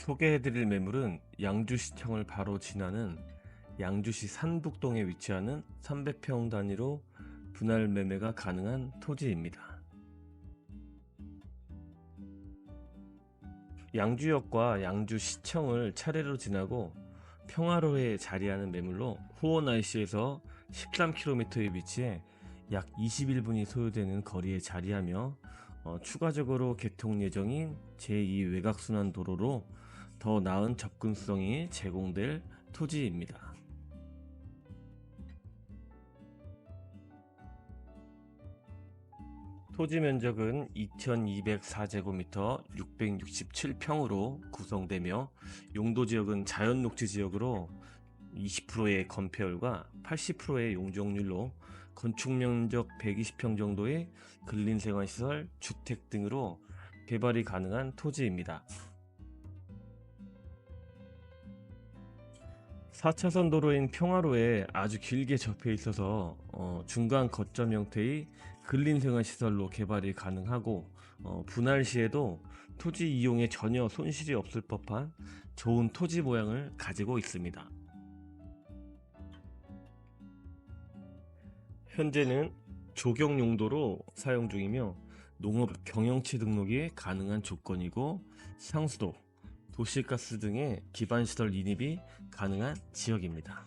소개해드릴 매물은 양주시청을 바로 지나는 양주시 산북동에 위치하는 300평 단위로 분할 매매가 가능한 토지입니다. 양주역과 양주시청을 차례로 지나고 평화로에 자리하는 매물로 후원 IC에서 13km에 위치해 약 21분이 소요되는 거리에 자리하며 어, 추가적으로 개통 예정인 제2 외곽순환 도로로 더 나은 접근성이 제공될 토지입니다. 토지 면적은 2204제곱미터 667평으로 구성되며 용도 지역은 자연 녹지 지역으로 20%의 건폐율과 80%의 용적률로 건축 면적 120평 정도의 근린 생활 시설, 주택 등으로 개발이 가능한 토지입니다. 4차선 도로인 평화로에 아주 길게 접해 있어서 어, 중간 거점 형태의 근린생활 시설로 개발이 가능하고 어, 분할 시에도 토지 이용에 전혀 손실이 없을 법한 좋은 토지 모양을 가지고 있습니다. 현재는 조경 용도로 사용 중이며 농업 경영치 등록이 가능한 조건이고 상수도, 도시가스 등의 기반시설 인입이 가능한 지역입니다.